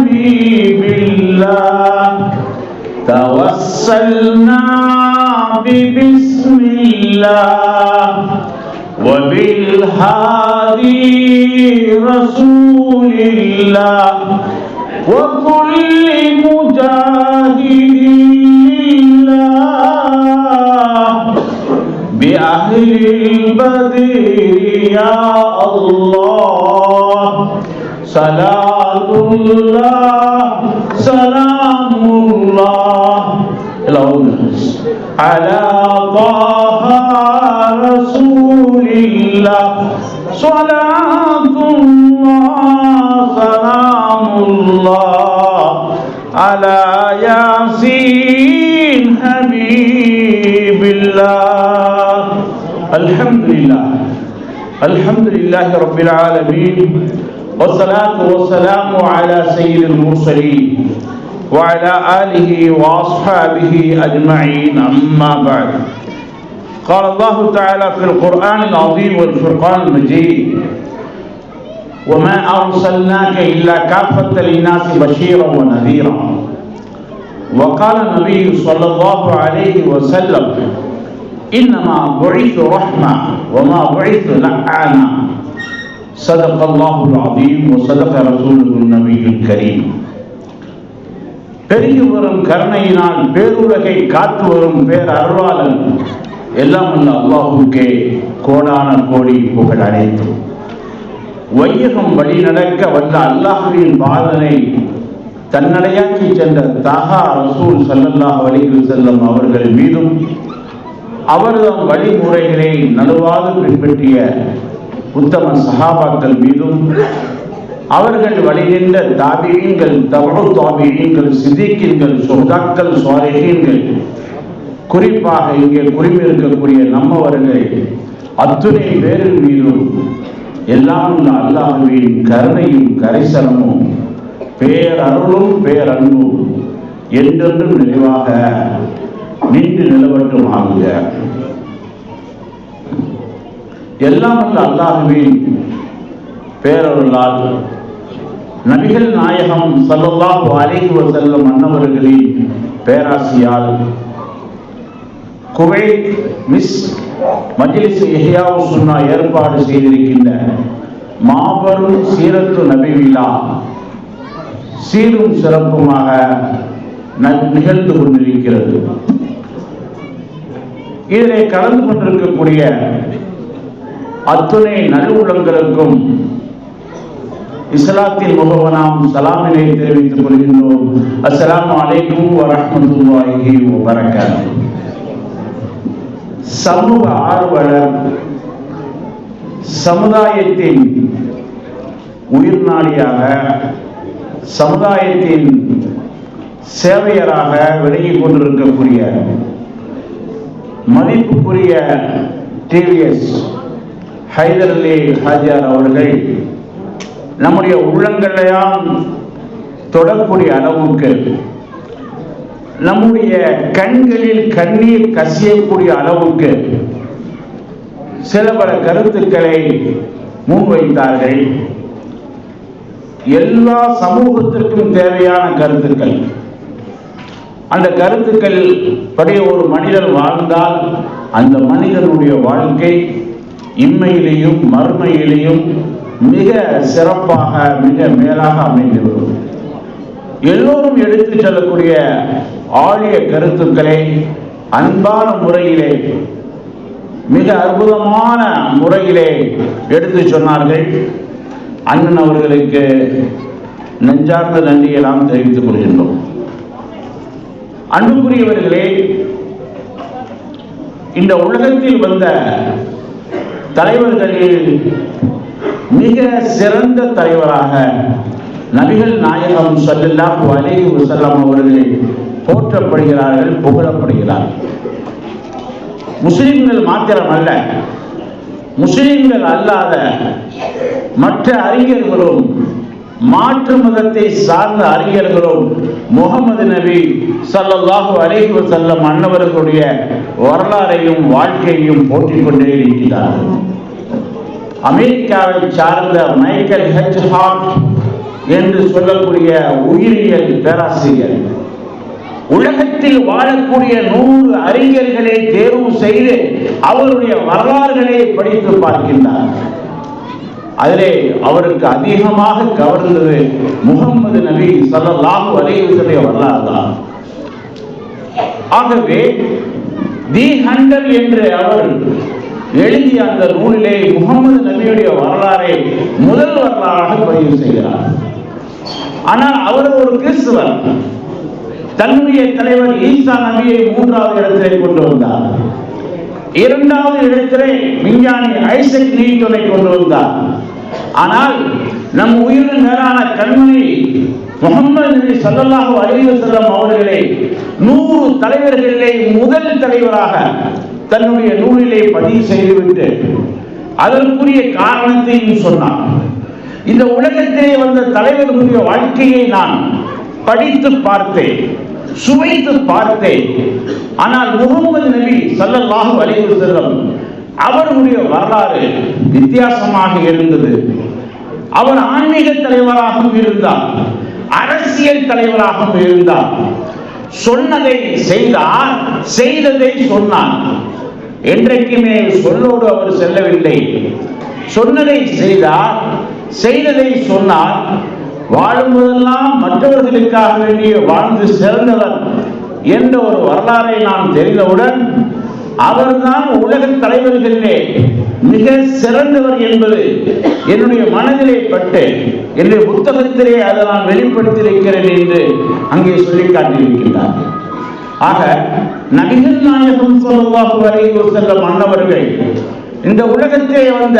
حبيب الله. توسلنا ببسم الله. وبالهادي رسول الله. وكل مجاهد بأهل البدر يا الله. صلاة الله سلام الله على طه رسول الله صلاة الله سلام الله على ياسين حبيب الله الحمد لله الحمد لله رب العالمين والصلاة والسلام على سيد المرسلين وعلى آله وأصحابه أجمعين. أما بعد قال الله تعالى في القرآن العظيم والفرقان المجيد وما أرسلناك إلا كافة للناس بشيرا ونذيرا. وقال النبي صلى الله عليه وسلم إنما بعث رحمة وما بعث لعانا صدق الله العظيم وصدق رسوله النبي الكريم பெருகி வரும் கருணையினால் பேருலகை காத்து வரும் பேர் அருளாளன் எல்லாம் அல்ல அல்லாஹுக்கே கோடான கோடி புகழ் அனைத்தும் வையகம் வழி நடக்க வந்த அல்லாஹுவின் பாதனை தன்னடையாக்கி சென்ற தகா ரசூல் சல்லல்லாஹ் வலிகு செல்லும் அவர்கள் மீதும் அவர்தம் வழிமுறைகளை நடுவாது பின்பற்றிய உத்தம சகாபாக்கள் மீதும் அவர்கள் வழிகின்ற தாபியங்கள் தவறு தாபியங்கள் சிதிக்கின்கள் சொதாக்கள் சுவாரகீன்கள் குறிப்பாக இங்கே குறிப்பிருக்கக்கூடிய நம்மவர்கள் அத்துணை பேரின் மீதும் எல்லாம் உள்ள அல்லாஹுவின் கருணையும் கரைசலமும் பேரருளும் பேரன்பும் என்றென்றும் நிறைவாக நின்று நிலவட்டும் ஆகுக எல்லாம் உள்ள அல்லாஹுவின் பேரருளால் நபிகள் நாயகம் சல்லல்லாஹு அலைஹி வசல்லம் அன்னவர்களின் பேராசியால் குவைத் மிஸ் மஜ்லிஸ் எஹியாவு சுன்னா ஏற்பாடு செய்திருக்கின்ற மாபெரும் சீரத்து நபி விழா சீரும் சிறப்புமாக நிகழ்ந்து கொண்டிருக்கிறது. இதிலே கலந்து கொண்டிருக்கக்கூடிய அத்துணை நல்லுள்ளங்களுக்கும் இஸ்லாத்தின் முகவனாம் சலாமினை தெரிவித்துக் கொள்கின்றோம். அஸ்லாம் அலைக்கும் வரஹ்மத்துல்லாஹி வபரகாத்துஹு. சமூக ஆர்வலர் சமுதாயத்தின் உயிர்நாளியாக சமுதாயத்தின் சேவையராக விளங்கிக் கொண்டிருக்கக்கூடிய மதிப்புக்குரிய டிவிஎஸ் ஹைதர் அலி ஹாஜியார் அவர்கள் நம்முடைய உள்ளங்களையாம் தொடக்கூடிய அளவுக்கு நம்முடைய கண்களில் கண்ணீர் கசியக்கூடிய அளவுக்கு சில பல கருத்துக்களை முன்வைத்தார்கள். எல்லா சமூகத்திற்கும் தேவையான கருத்துக்கள். அந்த கருத்துக்கள் படி ஒரு மனிதர் வாழ்ந்தால் அந்த மனிதனுடைய வாழ்க்கை இம்மையிலேயும் மறுமையிலேயும் மிக சிறப்பாக மிக மேலாக அமைந்துவிடும். எல்லோரும் எடுத்துச் செல்லக்கூடிய ஆழிய கருத்துக்களை அன்பான முறையிலே மிக அற்புதமான முறையிலே எடுத்து சொன்னார்கள். அண்ணன் அவர்களுக்கு நெஞ்சார்ந்த நன்றியெல்லாம் தெரிவித்துக் கொள்கின்றோம். அன்புக்குரியவர்களே இந்த உலகத்தில் வந்த தலைவர்களில் மிக சிறந்த தலைவராக நபிகள் நாயகம் ஸல்லல்லாஹு அலைஹி வஸல்லம் அவர்கள் போற்றப்படுகிறார்கள் புகழப்படுகிறார்கள் முஸ்லிம்கள் மாத்திரமல்ல முஸ்லிம்கள் அல்லாத மற்ற அறிஞர்களும் மாற்று மதத்தை சார்ந்த அறிஞர்களும் முகமது நபி ஸல்லல்லாஹு அலைஹி செல்ல அன்னவர்களுடைய வரலாறையும் வாழ்க்கையையும் போட்டிக் கொண்டே இருக்கிறார்கள். அமெரிக்காவை சார்ந்த மைக்கேல் ஹெச் ஹார்ட் என்று சொல்லக்கூடிய உயிரியல் பேராசிரியர். உலகத்தில் வாழக்கூடிய நூறு அறிஞர்களை தேர்வு செய்து அவருடைய வரலாறுகளை படித்து பார்க்கின்றார். அதிலே அவருக்கு அதிகமாக கவர்ந்தது முகம்மது நபி ஸல்லல்லாஹு அலைஹி வரலாறு தான் ஆகவே தி ஹண்டர் என்று அவர் எழுதிய அந்த நூலிலே முகமது நபியுடைய வரலாறை முதல் வரலாறாக பதிவு செய்கிறார். ஆனால் அவர் ஒரு கிறிஸ்துவர் தன்னுடைய தலைவர் ஈசா நபியை மூன்றாவது இடத்திலே கொண்டு வந்தார். இரண்டாவது இடத்திலே விஞ்ஞானி ஐசக் நியூட்டனை கொண்டு வந்தார். ஆனால் நம் உயிரின் மேலான கண்மணி முகமது நபி ஸல்லல்லாஹு அலைஹி அவர்களை நூறு தலைவர்களிலே முதல் தலைவராக தன்னுடைய நூலிலே பதிவு செய்துவிட்டு அதற்குரிய காரணத்தையும் சொன்னார். இந்த உலகத்திலே வந்த தலைவர்களுடைய வாழ்க்கையை நான் படித்து பார்த்தேன் சுவைத்து பார்த்தேன். ஆனால் முகமது நபி ஸல்லல்லாஹு அலைஹி அவருடைய வரலாறு வித்தியாசமாக இருந்தது. அவர் ஆன்மீக தலைவராகவும் இருந்தார். அரசியல் தலைவராகவும் இருந்தார். சொன்னதை செய்தார் செய்ததை சொன்னார். என்றைக்குமே சொல்லோடு அவர் செல்லவில்லை. சொன்னதை செய்தார் செய்ததை சொன்னார். வாழும்போதெல்லாம் மற்றவர்களுக்காக வேண்டிய வாழ்ந்து சிறந்தவர் என்ற ஒரு வரலாறை நான் தெரிந்தவுடன் அவர்தான் உலக தலைவர்களிலே மிக சிறந்தவர் என்பது என்னுடைய மனதிலே பட்டு என்னுடைய புத்தகத்திலே அதை நான் வெளிப்படுத்தியிருக்கிறேன் என்று அங்கே சொல்லி காட்டியிருக்கின்றார். ஆக நபிகள் நாயகம் ஸல்லல்லாஹு அலைஹி சென்ற மன்னவர்கள் இந்த உலகத்திலே வந்த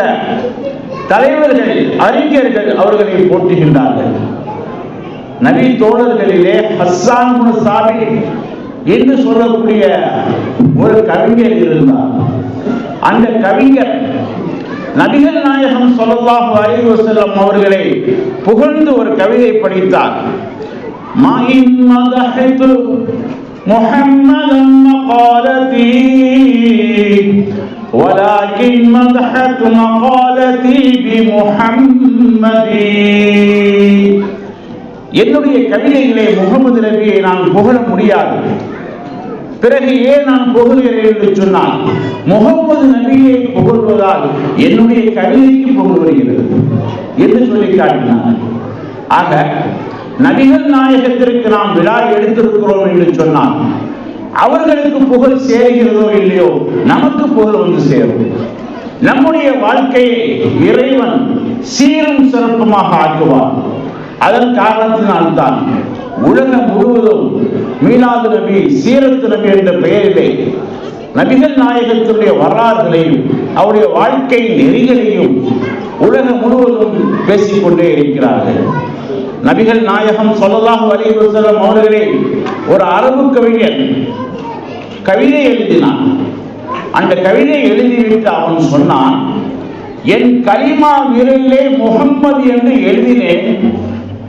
தலைவர்கள் அறிஞர்கள் அவர்களை போற்றுகின்றார்கள். நபி தோழர்களிலே ஹஸ்ஸான் குன சாபி என்று சொல்லக்கூடிய ஒரு கவிஞர் இருந்தார் அந்த கவிஞர் நபிகள் நாயகம் ஸல்லல்லாஹு அலைஹி வஸல்லம் அவர்களை புகழ்ந்து ஒரு கவிதை படித்தார் மாயின் மதஹத்து முஹம்மதன் மகாலதி ولكن مدحت مقالتي بمحمد என்னுடைய கவிதையிலே முகமது நபியை நான் புகழ முடியாது பிறகு ஏன் நான் புகழ்கிறேன் என்று சொன்னால் முகமது நபியை புகழ்வதால் என்னுடைய கவிதைக்கு புகழ் வருகிறது என்று சொல்லி காட்டினார் ஆக நபிகள் நாயகத்திற்கு நாம் விழா எடுத்திருக்கிறோம் என்று சொன்னால் அவர்களுக்கு புகழ் சேருகிறதோ இல்லையோ நமக்கு புகழ் வந்து சேரும். நம்முடைய வாழ்க்கையை இறைவன் சீரும் சிறப்புமாக ஆக்குவார். அதன் காரணத்தினால்தான் உலகம் முழுவதும் மீனாது நபி சீரத்து நபி என்ற பெயரிலே நபிகள் நாயகத்தினுடைய வரலாறுகளையும் அவருடைய வாழ்க்கை நெறிகளையும் உலகம் முழுவதும் பேசிக்கொண்டே இருக்கிறார்கள். நபிகள் நாயகம் சொல்லலாம் வலியுறுத்தலம் அவர்களே ஒரு அரபு கவிஞர் கவிதை எழுதினான் அந்த கவிதை எழுதிவிட்டு அவன் சொன்னான் என் கலிமா விரலிலே முகம்மது என்று எழுதினேன்.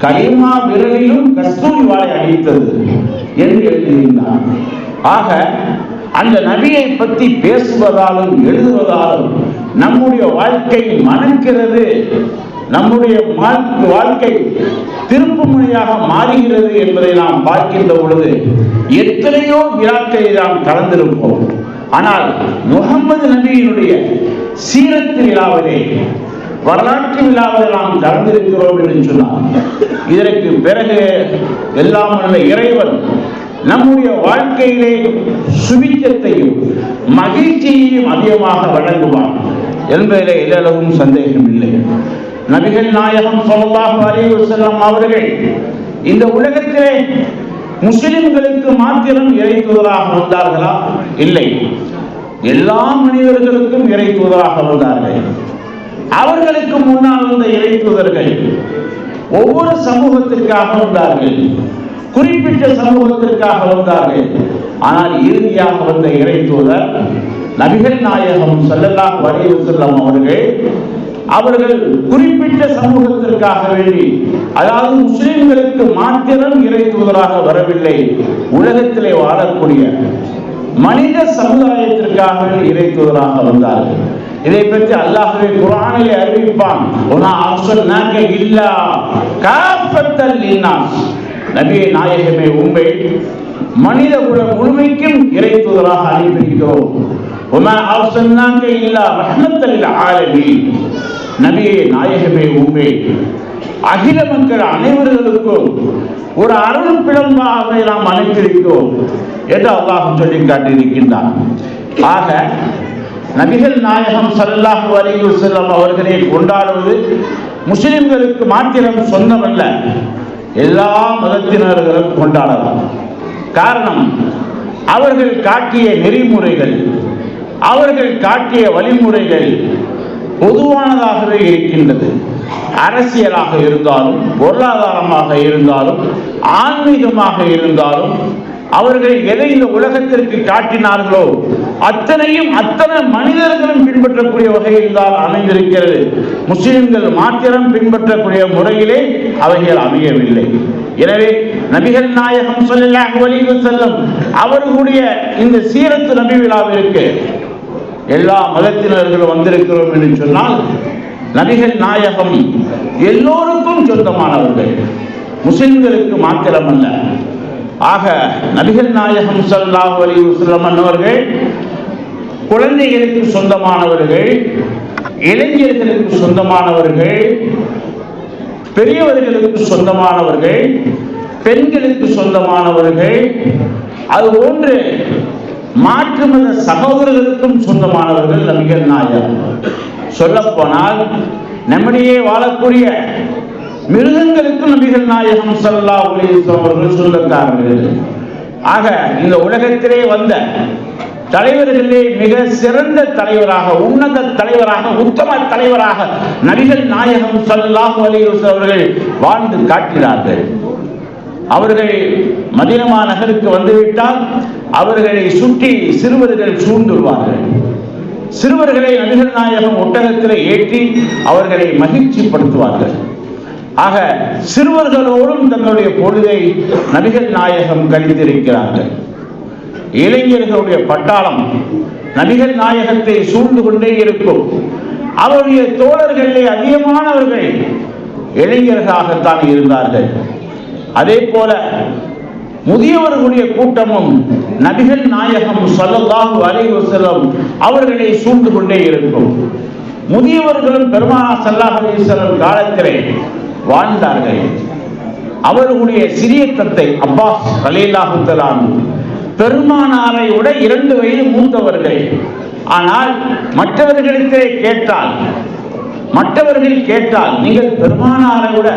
கலிமா விரலிலும் கஸ்தூரி வாழை அழித்தது என்று எழுதியிருந்தான் ஆக அந்த நபியை பற்றி பேசுவதாலும் எழுதுவதாலும் நம்முடைய வாழ்க்கை மணக்கிறது. நம்முடைய வாழ்க்கை- வாழ்க்கை திருப்பு முறையாக மாறுகிறது என்பதை நாம் பார்க்கின்ற பொழுது எத்தனையோ விழாக்களை நாம் கலந்திருப்போம். ஆனால் முகமது நபியினுடைய சீரத்து விழாவிலே வரலாற்று நாம் கலந்திருக்கிறோம் என்று சொன்னார் இதற்கு பிறகு எல்லாம் உள்ள இறைவன் நம்முடைய வாழ்க்கையிலே சுபிச்சத்தையும் மகிழ்ச்சியையும் அதிகமாக வழங்குவான் என்பதிலே எல்லளவும் சந்தேகம் இல்லை நபிகள் நாயகம் ஸல்லல்லாஹு அலைஹி செல்லம் அவர்கள் இந்த உலகத்திலே முஸ்லிம்களுக்கு மாத்திரம் இறை தூதராக வந்தார்களா? இல்லை. எல்லா மனிதர்களுக்கும் இறை தூதராக வந்தார்கள். அவர்களுக்கு முன்னால் வந்த இறை தூதர்கள் ஒவ்வொரு சமூகத்திற்காக வந்தார்கள். குறிப்பிட்ட சமூகத்திற்காக வந்தார்கள். ஆனால் இறுதியாக வந்த இறை தூதர் நபிகள் நாயகம் செல்லலாம் அலைஹி அவர்கள் அவர்கள் குறிப்பிட்ட சமூகத்திற்காக வேண்டி அதாவது முஸ்லிம்களுக்கு மாத்திரம் இறை தூதராக வரவில்லை உலகத்திலே வாழக்கூடிய மனித சமுதாயத்திற்காக வேண்டி இறை தூதராக வந்தார்கள். இதை பற்றி அல்லாஹுவே குர்ஆனிலே அறிவிப்பான். உனா நாங்க இல்லா காப்பத்தல் லின்னாஸ் நபியை நாயகமே உண்மை மனித குல முழுமைக்கும் இறை தூதராக அனுப்பியிருக்கிறோம் உமா நாங்க இல்லா ரஹ்மத்தல் ஆலமி நபியை நாயகமே உண்மை அகில மக்கள் அனைவர்களுக்கும் ஒரு அருள் பிழம்பாக நாம் அனுப்பியிருக்கிறோம் என்று அல்லாஹ் சொல்லி காட்டியிருக்கின்றான். ஆக நபிகள் நாயகம் சல்லாஹ் அலைஹி செல்லம் அவர்களை கொண்டாடுவது முஸ்லிம்களுக்கு மாத்திரம் சொந்தமல்ல. எல்லா மதத்தினர்களும் கொண்டாடலாம். காரணம் அவர்கள் காட்டிய நெறிமுறைகள் அவர்கள் காட்டிய வழிமுறைகள் பொதுவானதாகவே இருக்கின்றது. அரசியலாக இருந்தாலும் பொருளாதாரமாக இருந்தாலும் ஆன்மீகமாக இருந்தாலும் அவர்கள் எதை இந்த உலகத்திற்கு காட்டினார்களோ அத்தனையும் அத்தனை மனிதர்களும் பின்பற்றக்கூடிய வகையில் தான் அமைந்திருக்கிறது. முஸ்லிம்கள் மாத்திரம் பின்பற்றக்கூடிய முறையிலே அவைகள் அமையவில்லை. எனவே நபிகள் நாயகம் ஸல்லல்லாஹு அலைஹி அவர்களுடைய இந்த சீரத்து நபி விழாவிற்கு எல்லா மதத்தினர்களும் வந்திருக்கிறோம் என்று சொன்னால் நபிகள் நாயகம் எல்லோருக்கும் சொந்தமானவர்கள். முஸ்லிம்களுக்கு மாத்திரமல்ல. ஆக நபிகள் நாயகம் சல்லாஹ் அலி வஸல்லம் அன்னவர்கள் குழந்தைகளுக்கு சொந்தமானவர்கள் இளைஞர்களுக்கு சொந்தமானவர்கள் பெரியவர்களுக்கு சொந்தமானவர்கள் பெண்களுக்கு சொந்தமானவர்கள் அது போன்று மாற்று மத சகோதரர்களுக்கும் சொந்தமானவர்கள் நபிகள் நாயகம். சொல்லப்போனால் நம்மிடையே வாழக்கூடிய மிருகங்களுக்கும் நபிகள் நாயகம் ஸல்லல்லாஹு அவர்கள் சொந்தக்காரர்கள். ஆக இந்த உலகத்திலே வந்த தலைவர்களிலே மிக சிறந்த தலைவராக உன்னத தலைவராக உத்தம தலைவராக நபிகள் நாயகம் சல்லாஹு அலைஹி அவர்கள் வாழ்ந்து காட்டினார்கள். அவர்கள் மதினமா நகருக்கு வந்துவிட்டால் அவர்களை சுற்றி சிறுவர்கள் சூழ்ந்துள்வார்கள் சிறுவர்களை நபிகள் நாயகம் ஒட்டகத்தில் ஏற்றி அவர்களை மகிழ்ச்சிப்படுத்துவார்கள். ஆக சிறுவர்களோடும் தங்களுடைய பொழுதை நபிகள் நாயகம் கழித்திருக்கிறார்கள் இளைஞர்களுடைய பட்டாளம் நபிகள் நாயகத்தை சூழ்ந்து கொண்டே இருக்கும். அவருடைய தோழர்களிலே அதிகமானவர்கள் இளைஞர்களாகத்தான் இருந்தார்கள். அதே போல முதியவர்களுடைய கூட்டமும் நபிகள் நாயகம் ஸல்லல்லாஹு அலைஹி செல்லும் அவர்களை சூழ்ந்து கொண்டே இருக்கும். முதியவர்களும் பெருமானா ஸல்லல்லாஹு அலைஹி காலத்திலே வாழ்ந்தார்கள். அவர்களுடைய சிறிய தத்தை அப்பாஸ் ரலீல்லாஹு பெருமானாரை விட இரண்டு வயது மூத்தவர்கள். ஆனால் மற்றவர்களிடத்திலே கேட்டால் மற்றவர்கள் கேட்டால் நீங்கள் பெருமானாரை விட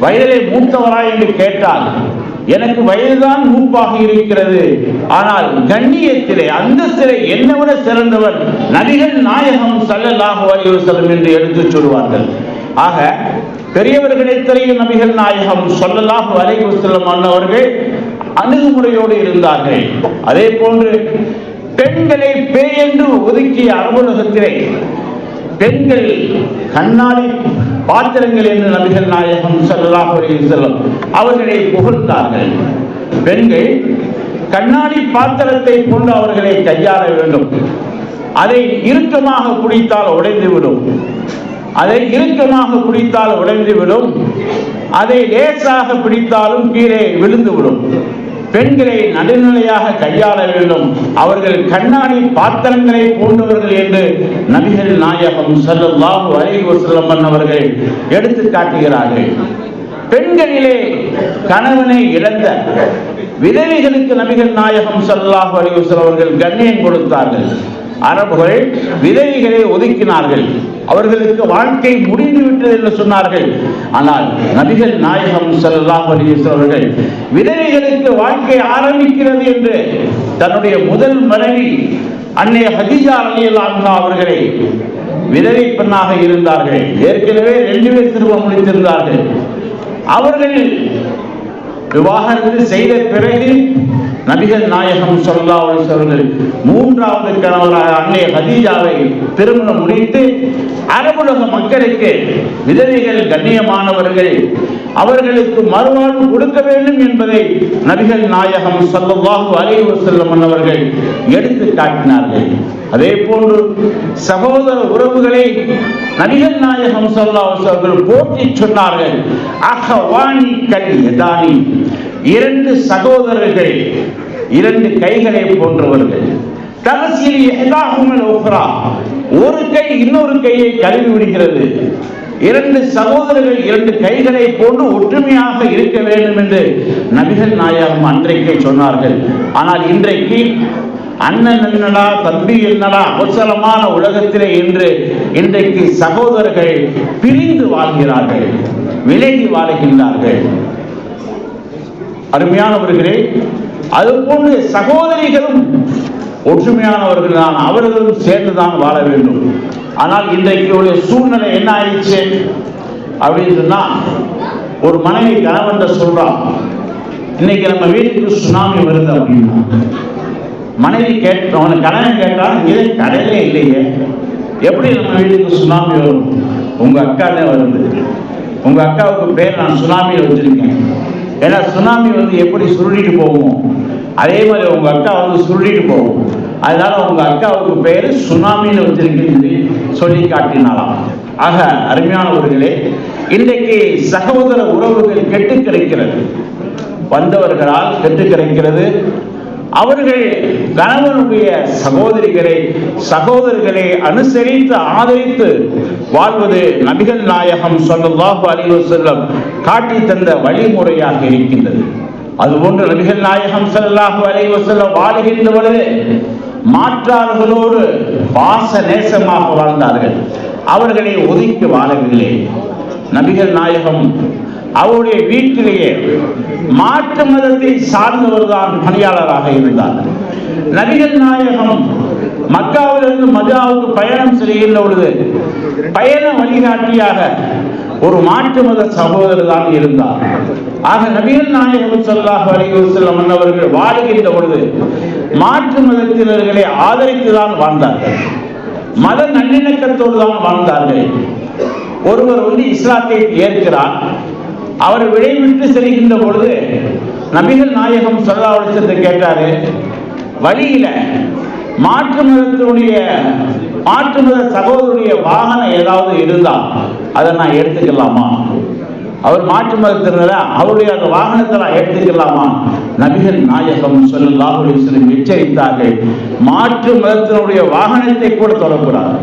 வயதிலே மூத்தவரா? என்று கேட்டால் எனக்கு வயதுதான் மூப்பாக இருக்கிறது. ஆனால் கண்ணியத்திலே அந்தஸ்திலே என்னை விட சிறந்தவர் நபிகள் நாயகம் சல்லல்லாஹு அலைஹி என்று எடுத்துச் சொல்வார்கள். ஆக பெரியவர்களிடத்திலேயும் நபிகள் நாயகம் சொல்லலாக அலைஹி வஸல்லம் அணுகுமுறையோடு இருந்தார்கள். அதே போன்று பெண்களை பேய் என்று ஒதுக்கிய அலுவலகத்திலே பெண்கள் கண்ணாடி பாத்திரங்கள் என்று நபிகள் நாயகம் செல்லலாம் செல்லும் அவர்களை புகழ்ந்தார்கள். பெண்கள் கண்ணாடி பாத்திரத்தை கொண்டு அவர்களை கையாள வேண்டும். அதை இறுக்கமாக குடித்தால் உடைந்துவிடும் அதை இறுக்கமாக குடித்தால் உடைந்துவிடும் அதை லேசாக பிடித்தாலும் கீழே விழுந்துவிடும் பெண்களை நடுநிலையாக கையாள வேண்டும். அவர்கள் கண்ணாடி பாத்திரங்களை போன்றவர்கள் என்று நபிகள் நாயகம் ஸல்லல்லாஹு அலைஹி வஸல்லம் அவர்கள் எடுத்து காட்டுகிறார்கள். பெண்களிலே கணவனை இழந்த விதவைகளுக்கு நபிகள் நாயகம் ஸல்லல்லாஹு அலைஹி அவர்கள் கண்ணியம் கொடுத்தார்கள். அரபுகள் விதவைகளை ஒதுக்கினார்கள். அவர்களுக்கு வாழ்க்கை முடிந்து விட்டது என்று சொன்னார்கள். ஆனால் நபிகள் நாயகம் செல்லாம் அவர்கள் விதவைகளுக்கு வாழ்க்கை ஆரம்பிக்கிறது என்று தன்னுடைய முதல் மனைவி அன்னை ஹதீஜா ரலியல்லாஹு அவர்களை விதவை பெண்ணாக இருந்தார்கள். ஏற்கனவே ரெண்டு பேர் திருமணம் முடித்திருந்தார்கள். அவர்கள் விவாகரத்து செய்த பிறகு நபிகள் நாயகம் சொல்லா அவர்கள் மூன்றாவது கணவராக அன்னை ஹதீஜாவை திருமணம் முடித்து அரபுலக மக்களுக்கு விதவைகள் கண்ணியமானவர்கள் அவர்களுக்கு மறுவாழ்வு கொடுக்க வேண்டும் என்பதை நபிகள் நாயகம் சல்லல்லாஹு அலைஹி செல்லும் அவர்கள் எடுத்து காட்டினார்கள். அதே போன்று சகோதர உறவுகளை நபிகள் நாயகம் சொல்லா அவர்கள் போற்றி சொன்னார்கள். அஹவானி கல் எதானி இரண்டு சகோதரர்கள் இரண்டு கைகளை போன்றவர்கள். தகசீலி இஹ்தாஹுமல் ஒரு கை இன்னொரு கையை கழுவி விடுகிறது. இரண்டு சகோதரர்கள் இரண்டு கைகளை போன்று ஒற்றுமையாக இருக்க வேண்டும் என்று நபிகள் நாயகம் அன்றைக்கு சொன்னார்கள். ஆனால் இன்றைக்கு அண்ணன் என்னடா தம்பி என்னடா அவசரமான உலகத்திலே என்று இன்றைக்கு சகோதரர்கள் பிரிந்து வாழ்கிறார்கள் விலகி வாழ்கின்றார்கள். அருமையானவர்களே அதுபோன்று சகோதரிகளும் ஒற்றுமையானவர்கள் தான் அவர்களும் சேர்ந்துதான் வாழ வேண்டும். ஆனால் இன்றைக்கு உள்ள சூழ்நிலை என்ன ஆயிடுச்சு அப்படின்னு சொன்னா ஒரு மனைவி கணவன் சொல்றான் இன்னைக்கு நம்ம வீட்டுக்கு சுனாமி வருது அப்படின்னா மனைவி கேட்ட அவனை கணவன் கேட்டான் இதே கடலே இல்லையே எப்படி நம்ம வீட்டுக்கு சுனாமி வரும்? உங்க அக்காலே வருது. உங்க அக்காவுக்கு பேர் நான் சுனாமியில் வச்சிருக்கேன். ஏன்னா சுனாமி வந்து எப்படி சுருட்டிட்டு போகும் அதே மாதிரி உங்க அக்கா வந்து சுருட்டிட்டு போகும். அதனால உங்க அக்காவுக்கு பேர் சுனாமின்னு வச்சிருக்கேன்னு சொல்லி காட்டினாலாம். ஆக அருமையானவர்களே இன்றைக்கு சகோதர உறவுகள் கெட்டு கிடைக்கிறது. வந்தவர்களால் கெட்டு கிடைக்கிறது. அவர்கள் கணவனுடைய சகோதரிகளை சகோதரர்களை அனுசரித்து ஆதரித்து வாழ்வது நபிகள் நாயகம் ஸல்லல்லாஹு அலைஹி செல்லம் காட்டி தந்த வழிமுறையாக இருக்கின்றது. அதுபோன்று நபிகள் நாயகம் செல்லாஹு அலைஹி வஸல்லம் வாழ்கின்ற பொழுது மாற்றார்களோடு பாச நேசமாக வாழ்ந்தார்கள். அவர்களை ஒதுக்கி வாழவில்லை. நபிகள் நாயகம் அவருடைய வீட்டிலேயே மாற்று மதத்தை சார்ந்தவர்தான் பணியாளராக இருந்தார். நபிகள் நாயகம் மக்காவிலிருந்து மதுராவுக்கு பயணம் செய்கின்ற பொழுது பயண வழிகாட்டியாக ஒரு மாற்று மத சகோதரர் தான் இருந்தார். ஆக நபிகள் நாயகம் ஸல்லல்லாஹு அலைஹி மன்னவர்கள் அவர்கள் வாழுகின்ற பொழுது மாற்று மதத்தினர்களை ஆதரித்து தான் வாழ்ந்தார்கள். மத நல்லிணக்கத்தோடு தான் வாழ்ந்தார்கள். ஒருவர் வந்து இஸ்லாத்தை ஏற்கிறார். அவர் விடைவிட்டு செல்கின்ற பொழுது நபிகள் நாயகம் சொல்லாவளத்தை கேட்டாரு வழியில மாற்று மதத்தினுடைய மாற்று மத சகோதரருடைய வாகனம் ஏதாவது இருந்தால் அதை நான் எடுத்துக்கலாமா? அவர் மாற்று மதத்தினர அவருடைய அந்த வாகனத்தை நான் எடுத்துக்கலாமா? நபிகள் நாயகம் ஸல்லல்லாஹு எச்சரித்தார்கள் மாற்று மதத்தினுடைய வாகனத்தை கூட தொடக்கூடாது.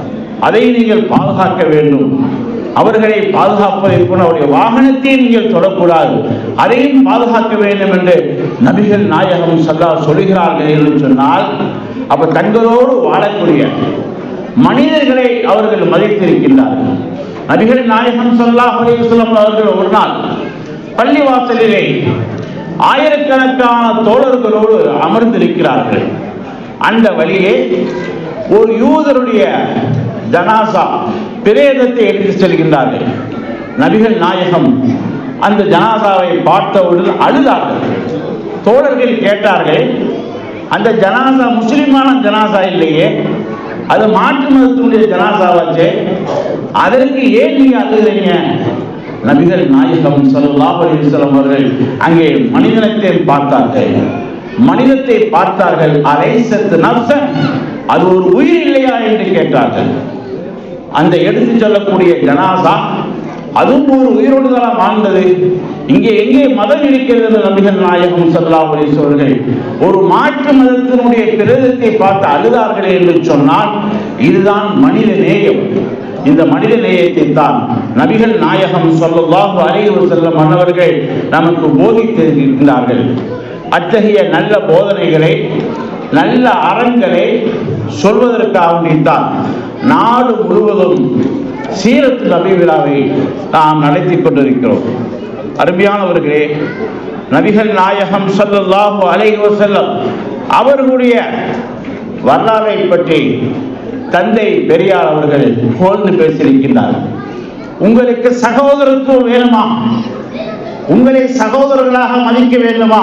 அதை நீங்கள் பாதுகாக்க வேண்டும். அவர்களை பாதுகாப்பதை போல அவருடைய வாகனத்தை நீங்கள் தொடக்கூடாது. அதையும் பாதுகாக்க வேண்டும் என்று நபிகள் நாயகம் சல்லா சொல்கிறார்கள் என்று சொன்னால் அப்ப தங்களோடு வாழக்கூடிய மனிதர்களை அவர்கள் மதித்திருக்கின்றார்கள். நபிகள் நாயகம் சல்லா அலைஹி அவர்கள் ஒரு நாள் பள்ளிவாசலிலே ஆயிரக்கணக்கான தோழர்களோடு அமர்ந்திருக்கிறார்கள். அந்த வழியே ஒரு யூதருடைய ஜனாசா பிரேதத்தை எடுத்து செல்கின்றார்கள். நபிகள் நாயகம் அந்த ஜனாசாவை பார்த்தவுடன் அழுதார்கள். தோழர்கள் கேட்டார்கள் அந்த ஜனாசா முஸ்லிமான ஜனாசா இல்லையே அது மாற்று மதத்தினுடைய ஜனாசாவாச்சே அதற்கு ஏன் நீங்க அழுகிறீங்க? நபிகள் நாயகம் ஸல்லல்லாஹு அலைஹி அவர்கள் அங்கே மனிதனத்தை பார்த்தார்கள். மனிதத்தை பார்த்தார்கள் அலைசத்து நப்சன் அது ஒரு உயிர் இல்லையா என்று கேட்டார்கள். அந்த எடுத்து செல்லக்கூடிய ஜனாசா அதுவும் ஒரு உயிரோடு தான் வாழ்ந்தது. இங்கே எங்கே மதம் இருக்கிறது நபிகள் நாயகம் சல்லா அவர்கள். ஒரு மாற்று மதத்தினுடைய பிரேதத்தை பார்த்து அழுதார்களே என்று சொன்னால் இதுதான் மனித நேயம். இந்த மனித நேயத்தை தான் நபிகள் நாயகம் ஸல்லல்லாஹு அலைஹி செல்ல மன்னவர்கள் நமக்கு போதித்திருக்கின்றார்கள். அத்தகைய நல்ல போதனைகளை நல்ல அறங்களை சொல்வதற்காகத்தான் நாடு முழுவதும் சீரத்து நபி விழாவை நாம் நடத்தி கொண்டிருக்கிறோம். அருமையானவர்களே நபிகள் நாயகம் ஸல்லல்லாஹு அலைஹி வஸல்லம் அவர்களுடைய வரலாறை பற்றி தந்தை பெரியார் அவர்கள் புகழ்ந்து பேசியிருக்கின்றார். உங்களுக்கு சகோதரத்துவம் வேணுமா? உங்களை சகோதரர்களாக மதிக்க வேண்டுமா?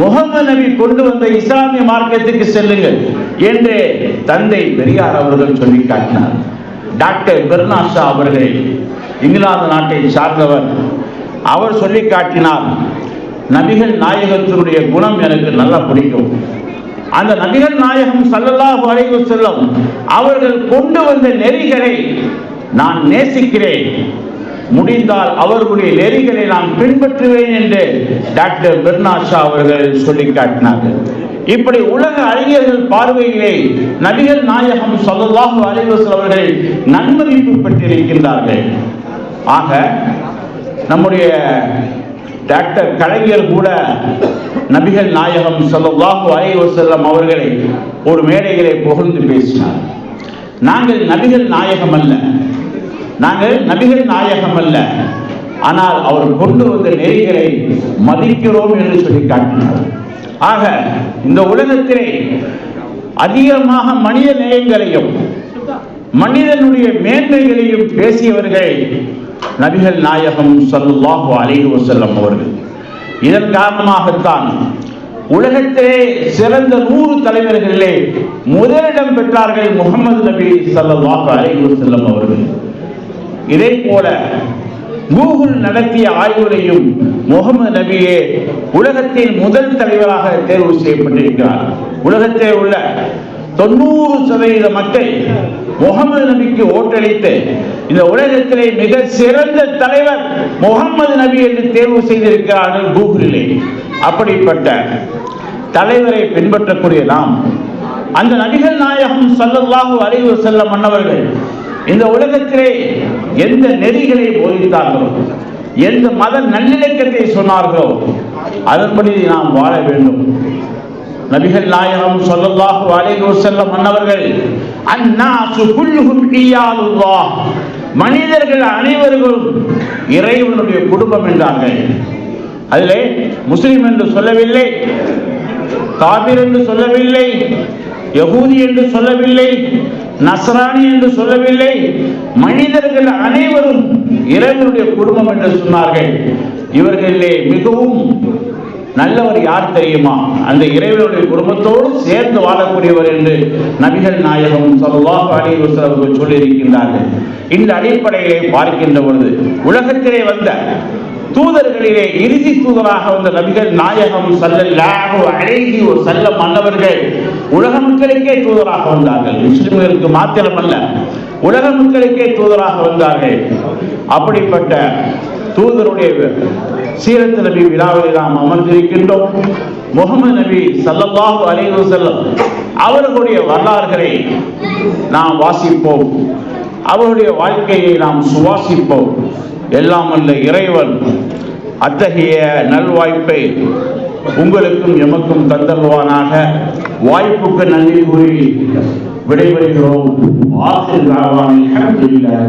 முகமது நபி கொண்டு வந்த இஸ்லாமிய மார்க்கத்துக்கு செல்லுங்கள் என்று தந்தை பெரியார் அவர்கள் சொல்லி காட்டினார். டாக்டர் பெர்னாஷா அவர்கள் இங்கிலாந்து நாட்டை சார்ந்தவர் அவர் சொல்லி காட்டினார் நபிகள் நாயகத்தினுடைய குணம் எனக்கு நல்லா பிடிக்கும். அந்த நபிகள் நாயகம் சல்லல்லா அலைஹி செல்லும் அவர்கள் கொண்டு வந்த நெறிகளை நான் நேசிக்கிறேன். முடிந்தால் அவர்களுடைய நெறிகளை நான் பின்பற்றுவேன் என்று டாக்டர் பெர்னாஷா அவர்கள் சொல்லி காட்டினார்கள். இப்படி உலக அறிஞர்கள் பார்வையிலே நபிகள் நாயகம் ஸல்லல்லாஹு அலைஹி அவர்கள் நன்மதிப்பு பெற்றிருக்கின்றார்கள். ஆக நம்முடைய டாக்டர் கலைஞர் கூட நபிகள் நாயகம் ஸல்லல்லாஹு அலைஹி அவர்களை ஒரு மேடையிலே புகழ்ந்து பேசினார். நாங்கள் நபிகள் நாயகம் அல்ல. நாங்கள் நபிகள் நாயகம் அல்ல. ஆனால் அவர் கொண்டு வந்த நெறிகளை மதிக்கிறோம் என்று சொல்லி காட்டினார். ஆக இந்த உலகத்திலே அதிகமாக மனித நேயங்களையும் மனிதனுடைய மேன்மைகளையும் பேசியவர்கள் நபிகள் நாயகம் ஸல்லல்லாஹு அலைஹி வஸல்லம் அவர்கள். இதன் காரணமாகத்தான் உலகத்திலே சிறந்த நூறு தலைவர்களிலே முதலிடம் பெற்றார்கள் முகமது நபி சல்லாஹு அலைஹி வஸல்லம் அவர்கள். இதே போல கூகுள் நடத்திய ஆய்வுரையும் முகமது நபியே உலகத்தின் முதல் தலைவராக தேர்வு செய்யப்பட்டிருக்கிறார். உலகத்தில் உள்ள தொண்ணூறு சதவீத மக்கள் முகமது நபிக்கு ஓட்டளித்து இந்த உலகத்திலே மிக சிறந்த தலைவர் முகமது நபி என்று தேர்வு செய்திருக்கிறார்கள் கூகுளிலே. அப்படிப்பட்ட தலைவரை பின்பற்றக்கூடிய நாம் அந்த நபிகள் நாயகம் சல்லல்லாஹு அலைஹி செல்ல மன்னவர்கள் இந்த உலகத்திலே எந்த நெறிகளை போதித்தார்களோ எந்த மத நல்லிணக்கத்தை சொன்னார்களோ அதன்படி நாம் வாழ வேண்டும். நபிகள் நாயகம் ஸல்லல்லாஹு அலைஹி வஸல்லம் மன்னவர்கள் அன்னாசு குல்லுஹும் இயாலுல்லாஹ் மனிதர்கள் அனைவரும் இறைவனுடைய குடும்பம் என்றார்கள். அதிலே முஸ்லிம் என்று சொல்லவில்லை காபிர் என்று சொல்லவில்லை யகூதி என்று சொல்லவில்லை நஸ்ரானி என்று சொல்லவில்லை மனிதர்கள் அனைவரும் இறைவனுடைய குடும்பம் என்று சொன்னார்கள். இவர்களிலே மிகவும் நல்லவர் யார் தெரியுமா? அந்த இறைவனுடைய குடும்பத்தோடு சேர்ந்து வாழக்கூடியவர் என்று நபிகள் நாயகம் ஸல்லல்லாஹு அலைஹி வஸல்லம் சொல்லியிருக்கின்றார்கள். இந்த அடிப்படையிலே பார்க்கின்ற பொழுது உலகத்திலே வந்த தூதர்களிலே இறுதி தூதராக வந்த நபிகள் நாயகம் ஸல்லல்லாஹு ஒரு வஸல்லம் மன்னவர்கள் உலக மக்களுக்கே தூதராக வந்தார்கள். முஸ்லிம்களுக்கு மாத்திரமல்ல உலக மக்களுக்கே தூதராக வந்தார்கள். அப்படிப்பட்ட தூதருடைய சீரத்து நபி விழாவில் நாம் அமர்ந்திருக்கின்றோம். முகமது நபி ஸல்லல்லாஹு அலைஹி செல்லம் அவர்களுடைய வரலாறுகளை நாம் வாசிப்போம். அவருடைய வாழ்க்கையை நாம் சுவாசிப்போம். எல்லாம் அல்ல இறைவன் அத்தகைய நல்வாய்ப்பை உங்களுக்கும் எமக்கும் தந்தல்வானாக வாய்ப்புக்கு நன்றி கூறி விடைபெறுகிறோம். ஆசிரியர் அல்ஹம்துலில்லாஹி